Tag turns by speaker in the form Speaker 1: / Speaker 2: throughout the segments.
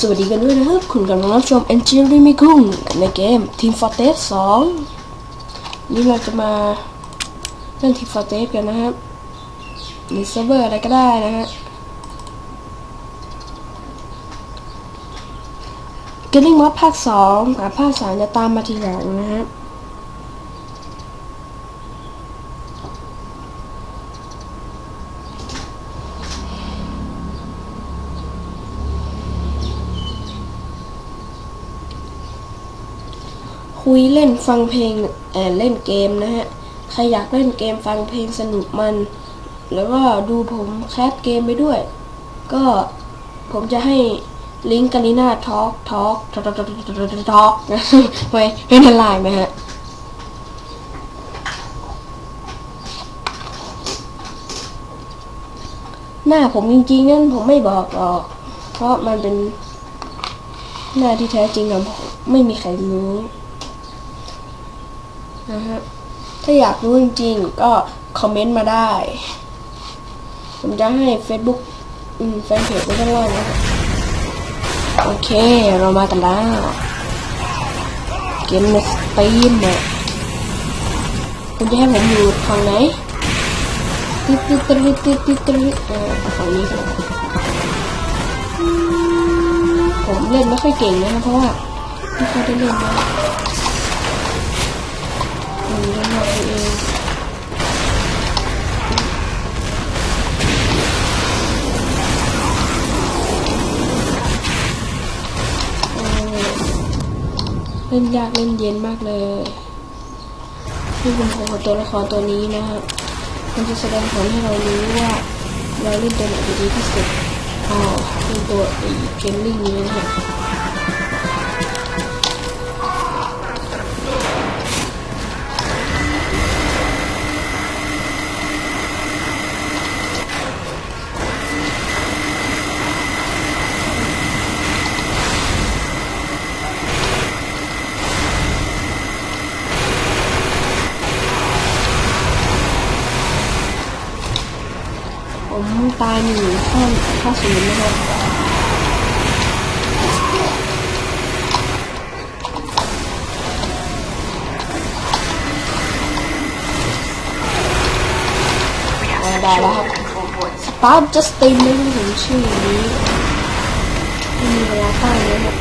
Speaker 1: สวัสดีกันด้วยนะครับ คุณกำลังรับชม e n g i n e e r i คุ้งในเกม Team Fortress 2 นี่เราจะมาเล่น Team Fortress กันนะครับในเซิร์ฟเวอร์อะไรก็ได้นะฮะ Getting Mod ภาค2อะภาค 3 จะตามมาทีหลังนะครับ คุยเล่นฟังเพลงเออเล่นเกมนะฮะ ใครอยากเล่นเกมฟังเพลงสนุกมัน แล้วก็ดูผมแคสเกมไปด้วย ก็ผมจะให้ลิงก์กันนีน่าทอล์กทอล์กทอล์กทอล์กทอล์กไว้ไว้ในไลน์นะฮะหน้าผมจริงๆนั่นผมไม่บอกหรอก เพราะมันเป็นหน้าที่แท้จริงของผมไม่มีใครรู้ นะฮะถ้าอยากรู้จริงๆ ก็คอมเมนต์มาได้ ผมจะให้ Facebook อืมแฟนเพจไว้ข้างล่างนะโอเค เรามากันแล้ว เกมในสตีมเนี่ยคุณจะให้ผมอยู่ฝั่งไหนตึ๊ดตึ๊ดตึ๊ดตึ๊ดตึ๊ดตึ๊ดเออฝั่งนี้ครับผมเล่นไม่ค่อยเก่งนะเพราะว่าไม่ค่อยได้เล่นนะ มแล้วเราเองเล่นยากเล่นเย็นมากเลยที่คุณของตัวละครตัวนี้นะฮะมันจะแสดงผลให้เรารู้ว่าเราเล่นตัวไหนดีที่สุดอ๋อเล่นตัวไอ้เกมลิ่งนี้นะฮะ ตายหนึ่งข้างข้าศูนย์นะครับได้แล้วครับสตาร์ทจัสตินไม่รู้ถึงชื่อนี้ไม่มีเวลาตั้งเลยครับ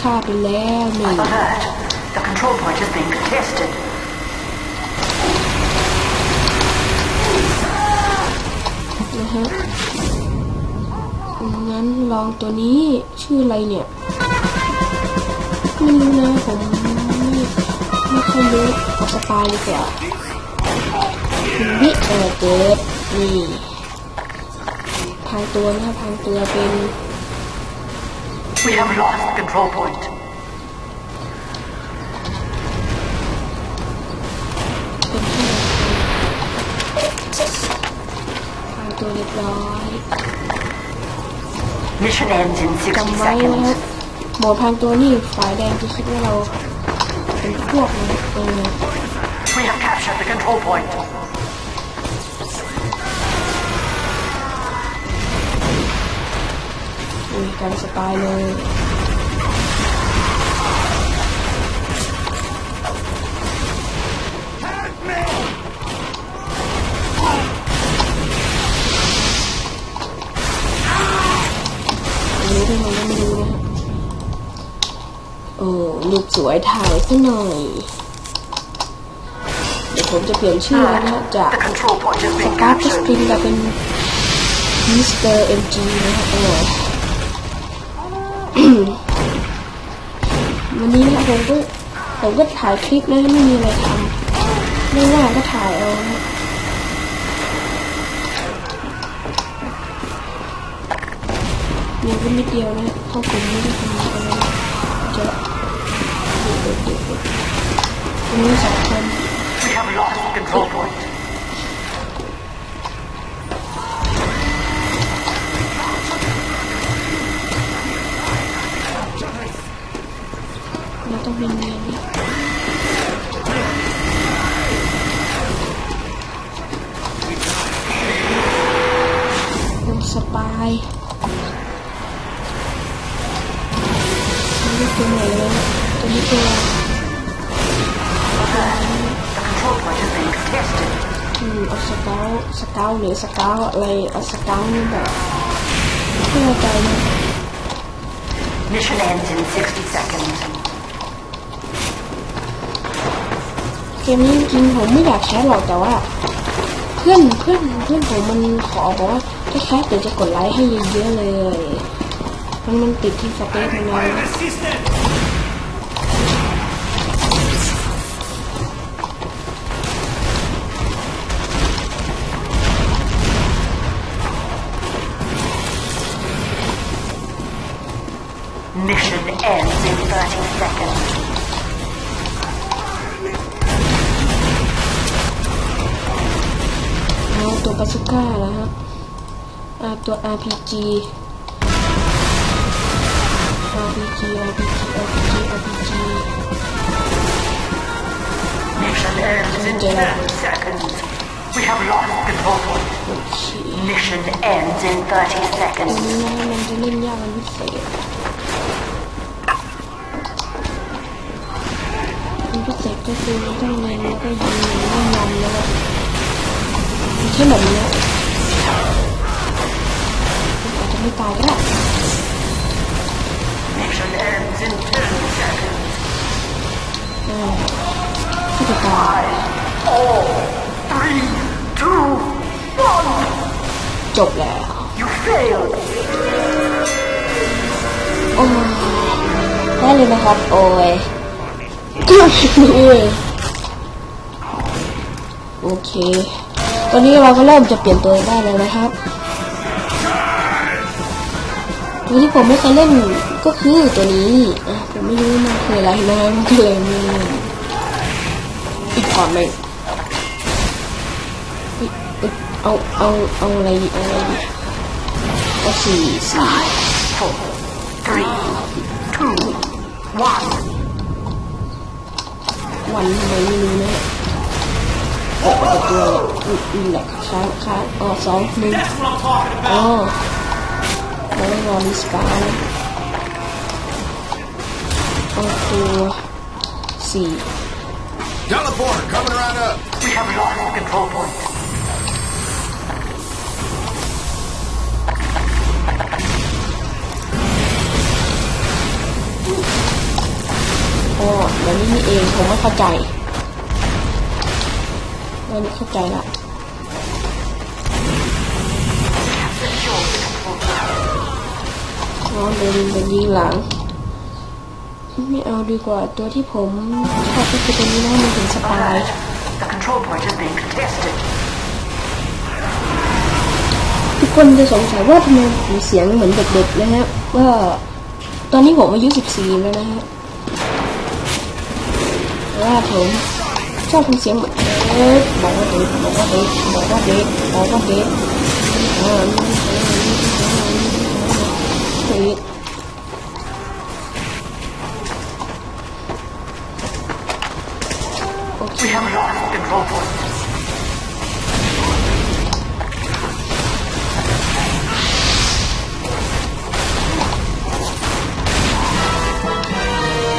Speaker 1: ฆ่าไปแล้วหนึ่ง
Speaker 2: Alert! The control point is being contested.
Speaker 1: นะฮะงั้นลองตัวนี้ชื่ออะไรเนี่ยไม่รู้นะผมไม่ไม่ค่อยรู้เอสปายดีกว่าวิเออเกิดนี่พางตัวนะพางตัวเป็น
Speaker 2: We have lost control point.
Speaker 1: เป็นที่ ตัวเรียบร้อย
Speaker 2: Mission ends in 60
Speaker 1: จำไว้นะครับ
Speaker 2: seconds.
Speaker 1: หมอพางตัวนี่ฝ่ายแดงจะคิดว่าเราเป็นพวกนะเออ
Speaker 2: We have captured the control point.
Speaker 1: อุ้ยการสไตล์เลย รูปสวยถ่ายซะหน่อย เดี๋ยวผมจะเปลี่ยนชื่อแล้วนะฮะจาก
Speaker 2: The control point is
Speaker 1: ส
Speaker 2: being
Speaker 1: กา p ส
Speaker 2: captured.
Speaker 1: ปริงกับเป็นมิสเตอร์เอ็มจีนะฮะเออวันนี้นะผมก็ผมก็ถ่ายคลิปนะไม่มีอะไรทำไม่ว่างก็ถ่ายเอานะยังก็นิดเดียวนะเข้ากลุ่มไม่ได้ทำอะไร ๆวันนี้สองคน
Speaker 2: We have lost the control point.
Speaker 1: เราต้องเป็นเนียนนะสปายนี่ตัวไหนเลยตัวนี้ตัว อืมเอาสเกลสเกลหรือสเกลอะไรเอาสเกลนี่แบบไม่แน่ใจนะ
Speaker 2: Mission ends in 60 seconds.
Speaker 1: เกมนี้จริงผมไม่อยากแคสหรอกแต่ว่า เพื่อนเพื่อนเพื่อนผมมันขอบอกว่าถ้าแคสเดี๋ยวจะกดไลค์ให้เยอะๆเลย มันมันติดที่สเปซมันเล
Speaker 2: Mission ends in 30 seconds.
Speaker 1: Now, to bazooka, huh? Uh, to RPG. RPG, RPG, RPG,
Speaker 2: Mission ends in 30 seconds. We have lost control point. Mission ends in 30 seconds.
Speaker 1: แต่ก็คือต้องเรียนแล้วก็ยิงล้วก็ยอมแล้วแค่แบบนี้อาจจะไม่ตายก็ได้ก็จะตายจบแล้วโอ้ได้เลยนะครับ โอ้ย โอเค ตอนนี้เราก็เริ่มจะเปลี่ยนตัวได้แล้วนะครับตัวที่ผมไม่เคยเล่นก็คือตัวนี้ผมไม่รู้มันคืออะไรนะมันก็เลยไมีอีกก่อนเลยเฮ้ยเอ้าเอาเอาอะไรเอาอะไรดีเอาสี่สี่
Speaker 2: Four, three, two, one.
Speaker 1: วันทำไมไม่รู้นะเออแต่ตัวเนี่ยอืมแหละค้างค้างอ๋อสองหนึ่งอ๋อแล้วรอลิสการนะเอาตัวสี่
Speaker 3: Teleport coming right up.
Speaker 2: We have lost control point.
Speaker 1: อ๋อแบบนี้นี่เองผมไม่เข้าใจไม่เข้าใจละอ๋อเดินเดินยิงหลัง ไม่เอาดีกว่าตัวที่ผมชอบก็คือตัวนี้นะมันถึงสปาย
Speaker 2: Alert. The control point is being contested.
Speaker 1: ทุกคนจะสงสัยว่าทำไมผมเสียงเหมือนเด็กๆนะฮะว่าตอนนี้ผมอายุ 14 แล้วนะฮะ ra thưởng cho thử xem một ít bỏ qua đi bỏ qua đi bỏ
Speaker 2: qua đi bỏ qua đi
Speaker 1: thì Okay.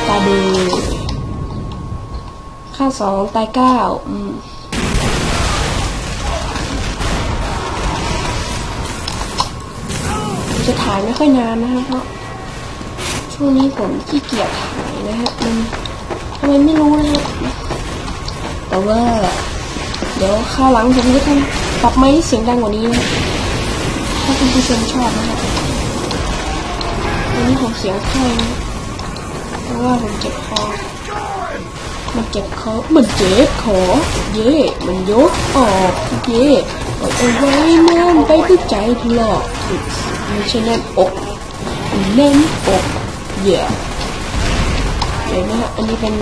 Speaker 1: Aduh. ค่าสองตายเก้าอืมจะถ่ายไม่ค่อยนานนะฮะเพราะช่วงนี้ผมขี้เกียจถ่ายนะฮะมันทำไมไม่รู้นะฮะแต่ว่า เดี๋ยวข้าวหลังผมจะทำปรับไม้เสียงดังกว่านี้นะถ้าคุณผู้ชมชอบนะฮะวันนี้ผมเสียงไข้นะเพราะว่าผมเจ็บคอ มันเจ็บคอมันเจ็บคอเย่มันยกออกเย่เอาไว้นั่นไปผู้ใจหลอกไม่ใช่แน่นอกแน่นอกเย่เดี๋ยวนะอันนี้เป็น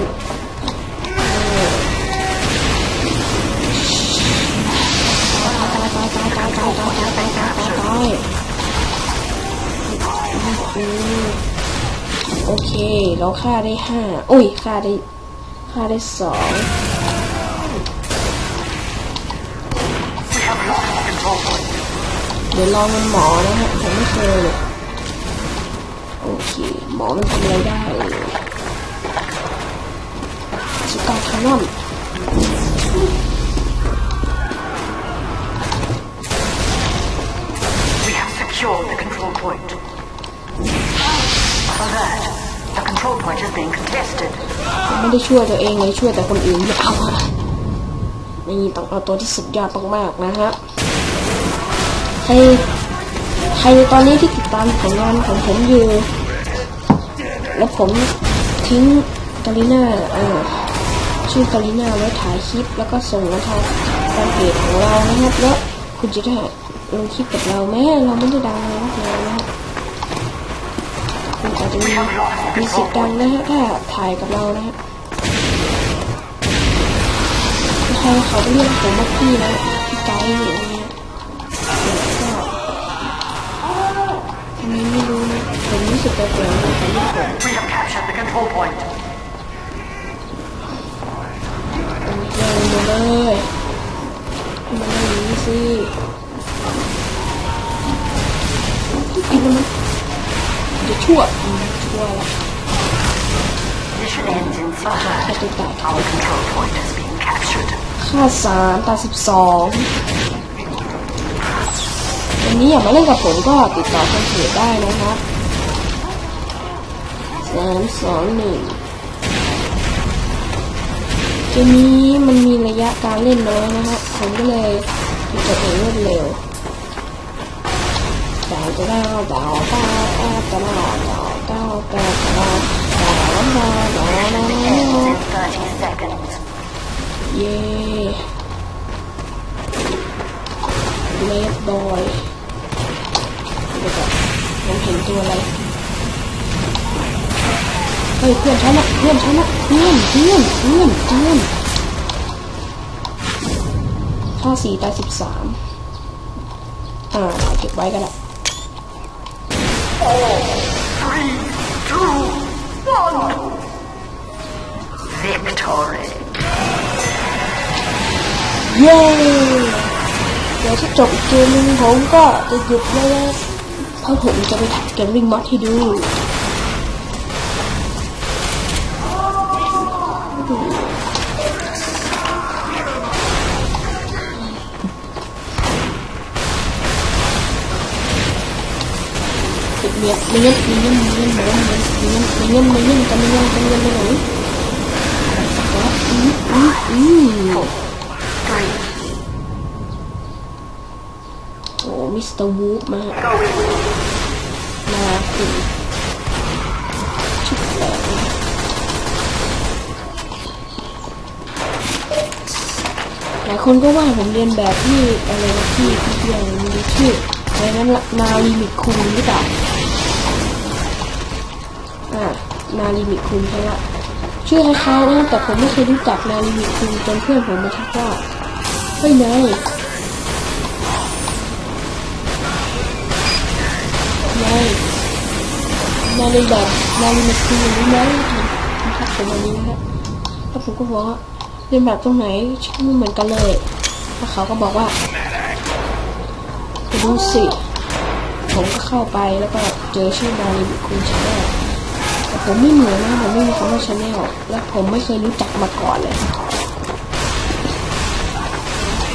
Speaker 1: โอเค เราฆ่าได้ห้าโอ้ยฆ่าได้ ฆ่าได้สองเดี๋ยวลองเป็นหมอนะฮะผมไม่เคยเลยโอเค หมอมันทำอะไรได้เลยสกาคานอน
Speaker 2: We have secured the control point. For that, the control point is being contested.
Speaker 1: ผมไม่ได้ช่วยตัวเองเลยช่วยแต่คนอื่นไม่เอาอะนี่ต้องเอาตัวที่สุดยอดมากๆนะฮะใครใครตอนนี้ที่ติดตามผลงานของผมอยู่ แล้วผมทิ้งกาลิน่าเออชื่อกาลิน่าไว้ถ่ายคลิปแล้วก็ส่งมาทางแฟนเพจของเรานะครับแล้วคุณจะได้ลงคลิปกับเราแม้เราไม่ได้ดังเลยนะ ครับคุณอาจจะมีมีสิทธิ์ดังนะฮะถ้าถ่ายกับเรานะฮะใครเขาเรียกผมว่าพี่นะพี่ไกด์อย่างเงี้ยแล้วก็ทำไมไม่รู้นะผมรู้สึกแปลกๆนะเขาเรียกผม
Speaker 2: We have captured the control point.
Speaker 1: เร็วมาเลยให้มันได้อย่างนี้สิกินแล้วมัน เดี๋ยวชั่วชั่วละ
Speaker 2: Mission ends in
Speaker 1: ใคร
Speaker 2: five.
Speaker 1: ตัวตาย
Speaker 2: Our control point is being captured.
Speaker 1: ค่าสามตาสิบสองวันนี้อยากมาเล่นกับผมก็ติดต่อทางเพจได้นะครับสามสองหนึ่งเกมนี้มันมีระยะการเล่นน้อยนะฮะผมก็เลยติดตัวเองรวดเร็ว เย้เลดบอยเดี๋ยวก่อนผมเห็นตัวอะไร เฮ้ยเพื่อนฉันนะเพื่อนฉันนะเพื่อนเพื่อนเพื่อนเพื่อนค่าสี่ตาสิบสามอ่าเก็บไว้กันละ
Speaker 2: Three, two, one. Victory.
Speaker 1: เย้เดี๋ยวถ้าจบเกมนึงผมก็จะหยุดแล้วเพราะผมจะไปถักเกมวิ่งมอดให้ดู จะมีเงินจะมีเงินไปไหนอืมอืมอืม
Speaker 2: Three.
Speaker 1: โอ้มิสเตอร์วูฟมา
Speaker 2: Go in.
Speaker 1: มาสิชุดแปลกนะหลายคนก็ว่าผมเรียนแบบที่อะไรนะที่ที่เรียนมีชื่ออะไรนั้นนาลีมิคุงหรือเปล่า อ่านาลีมิคุงใช่ละชื่อคล้ายๆนะแต่ผมไม่เคยรู้จักนาลีมิคุงจนเพื่อนผมมาทักว่าเฮ้ยนายนายนายเรียแบบนาลีมิคุงอย่างนี้ไหมมันทักผมวันนี้นะฮะแล้วผมก็บอกว่าเรียนแบบตรงไหนชื่อไม่เหมือนกันเลยแล้วเขาก็บอกว่าไปดูสิผมก็เข้าไปแล้วก็เจอชื่อนาลีบิคุณชาแนลแต่ ผมไม่เหมือนนะผมไม่มีคำว่าชาแนลและผมไม่เคยรู้จักมาก่อนเลย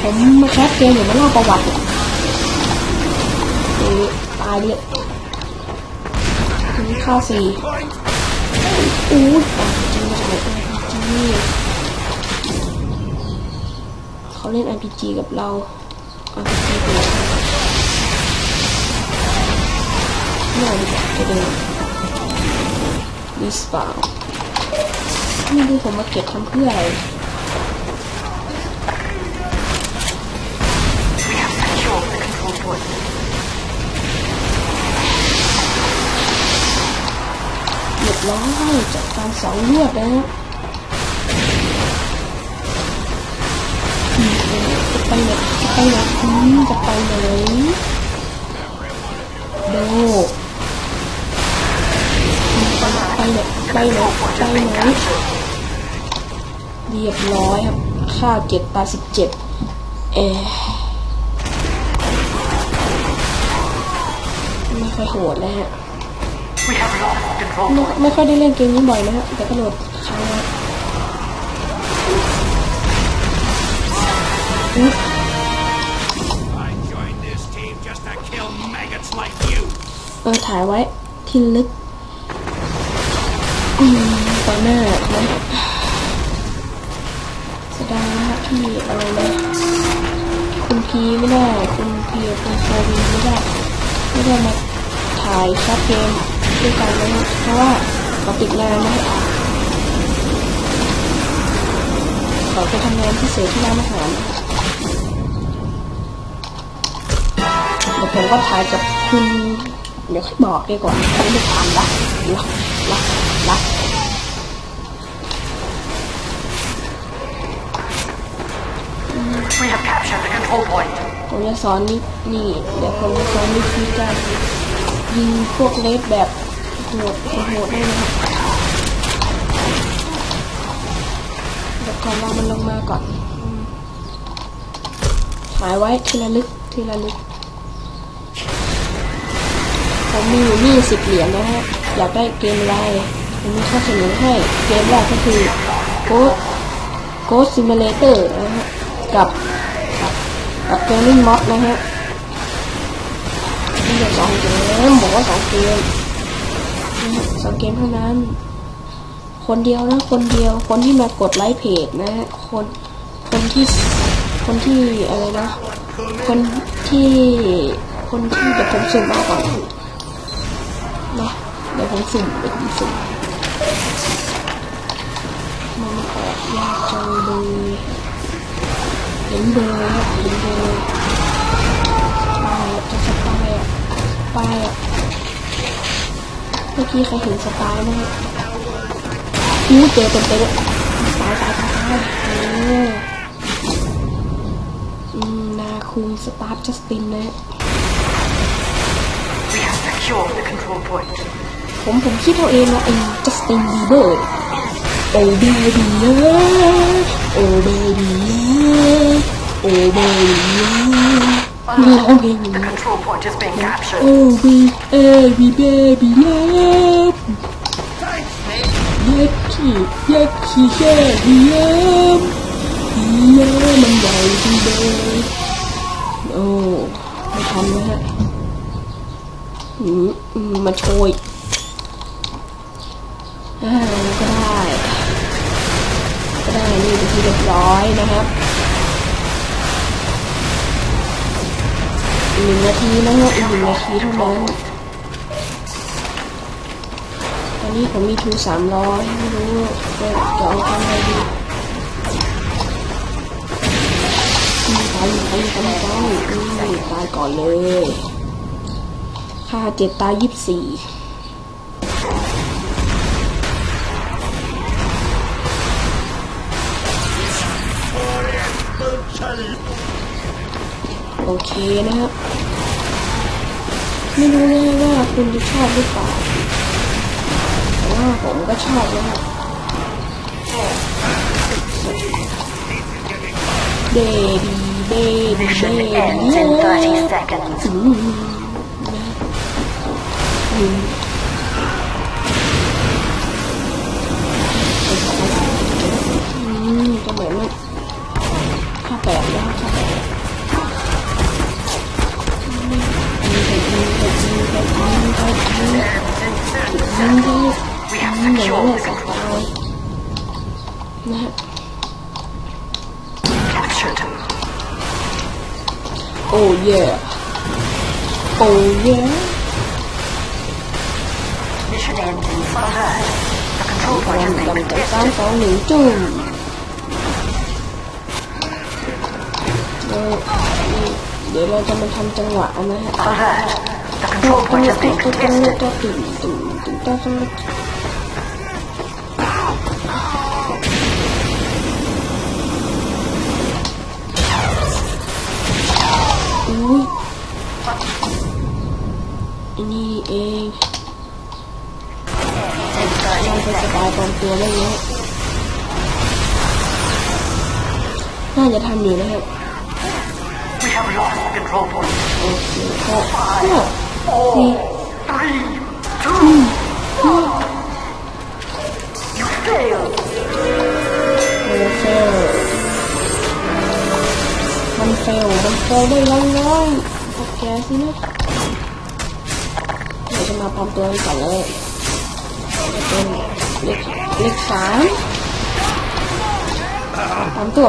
Speaker 1: ผมมาแคสเกมหรือมาเล่าประวัติเนี่ยเอ้ยตายเลยนี่ข้าวสี่อู้ยจริงจังเลยจริงเขาเล่น RPG กับเรา RPG กับเราไม่เอาดีกว่าจะเดิน ดีสปานี่ดูผมมาเก็บทำเพื่ออะไรเรียบร้อยจัดการสองเลือดนะจะไปไหนจะไปไหนจะไปไหนโด ไปไหนไปไหนไปไหนเรียบร้อยครับ ค่าเจ็ดตาสิบเจ็ดเออไม่ค่อยโหดนะฮะไม่ไม่ค่อยได้เล่นเกมนี้บ่อยนะฮะแต่กระโดดค้างไว้
Speaker 3: I joined this team just to kill maggots like you.
Speaker 1: เออถ่ายไว้ที่ลึก ตอหน้านะเสียดายนะฮะที่อะไรนะคุณพีไม่ได้ คุณพีคุณโฟวีไม่ได้ ไม่ได้มาถ่ายชัดเกมด้วยกันนะเพราะว่าเขาติดงานนะฮะเขาไปทำงานพิเศษที่ร้านอาหารเดี๋ยวผมก็ถ่ายกับคุณ เดี๋ยวค่อยบอกดีกว่าไม่ได้ทำละ
Speaker 2: captured the control point.
Speaker 1: ผมจะสอนนี่นี่เดี๋ยวผมจะสอนวิธีการยิงพวกเลสแบบโหดโหดได้นะครับเดี๋ยวก่อนเรามันลงมาก่อนอืมถ่ายไว้ทีละลึกทีละลึก ผมมีอยู่นี่สิบเหรียญนะฮะอยากได้เกมไรผมมีข้อเสนอให้เกมแรกก็คือ Ghost Ghost Simulator นะฮะกับ กับเกมมิ่งม็อดนะฮะมีอยู่สองเกมบอกว่าสองเกมสองเกมเท่านั้น คนเดียวนะ คนเดียว คนที่มากดไลค์เพจนะฮะ คน คนที่ คนที่อะไรนะ คนที่ คนที่เดี๋ยวผมสุ่มมาก่อนนะเดี๋ยวผมสุ่มเดี๋ยวผมสุ่มมันออกยากจังเลย เห็นเบอร์ครับเห็นเบอร์ป้ายจะสปายอะป้ายอะเมื่อกี้ใครเห็นสปายไหมอู้เจอเต็มเต็มเลยตายตายตายตายเอออืมนาคูสตาร์จัสตินนะผมผมคิดเอาเองนะไอ้จัสตินบีเบอร์โอ้เบบีเบบี นะโอ้เบบีนะมีร้องเพลงอย่าง
Speaker 2: The
Speaker 1: นี้
Speaker 2: control point is being captured.
Speaker 1: โอ้บีเอบีเบบีนะยักขี้ยักขี้แค่เดียมเดียมันใหญ่ดีเลยโอ้ไม่ทันนะฮะอืมอืมมาโชยอ่าก็ได้ก็ได้นี่เป็น ที่เรียบร้อยนะครับอีกหนึ่งนาทีนะฮะอีกหนึ่งนาทีเท่านั้นตอนนี้ผมมีทุนสามร้อยไม่รู้จะจะเอาทำอะไรดีมตายอยู่ตายอยู่ตายอยู่ตายตายก่อนเลยค่าเจ็บตายยี่สิบสี่ โอเคนะครับ ไม่รู้นะว่าคุณจะชอบหรือเปล่าแต่ว่าผมก็ชอบนะครับเบบีเบบีเบบี
Speaker 2: ends in We have secured the control
Speaker 1: นะฮะ
Speaker 2: captured.
Speaker 1: โอ้เย่โอ้เย่
Speaker 2: Mission ends in alert. The control point is
Speaker 1: ลำ
Speaker 2: being
Speaker 1: ดับสาม
Speaker 2: contested.
Speaker 1: สองหนึ่งจุ่มเออเดี๋ยวเราจะมาทำจังหวะนะฮะ
Speaker 2: Alert. The
Speaker 1: จัง
Speaker 2: control
Speaker 1: หวะ
Speaker 2: point
Speaker 1: จั
Speaker 2: is
Speaker 1: ง
Speaker 2: being
Speaker 1: หวะจังหวะ
Speaker 2: contested.
Speaker 1: จะตุ่มตุ่มตุ่มตาจะอุ้ยอันนี้เราไปสบายปลอมตัวได้เยอะน่าจะทำอยู่นะครับ
Speaker 2: We have lost control point.
Speaker 1: โอเคก็ มันเฟลมัเฟลได้ยังไงโอเคสินะเดี๋จะมาปลอตัวกันก่อนเลยจะเป็นเลขเสามตัว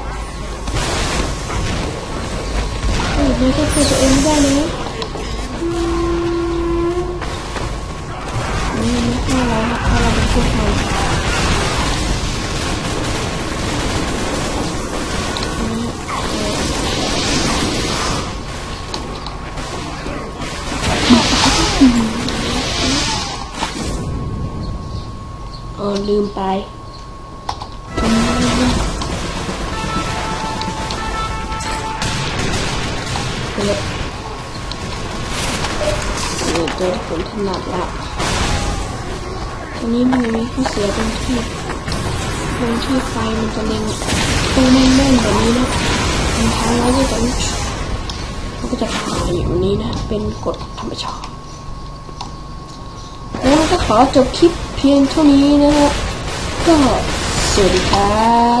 Speaker 1: เฮ้ยนี่ก็คือตัวเองไม่ได้นะนี่ไม่เข้าแล้วถ้าเราเป็นผู้ทำเออลืมไป นี่ตัวที่ผมถนัดละทีนี้มันมีข้อเสียตรงที่ตรงที่ไฟมันจะเล็งตรงแน่นๆแบบนี้นะบางครั้งแล้วก็จะมันก็จะถ่ายอย่างนี้นะ เป็นกฎธรรมชาติแล้วก็ขอจบคลิปเพียงเท่านี้นะฮะก็สวัสดีครับ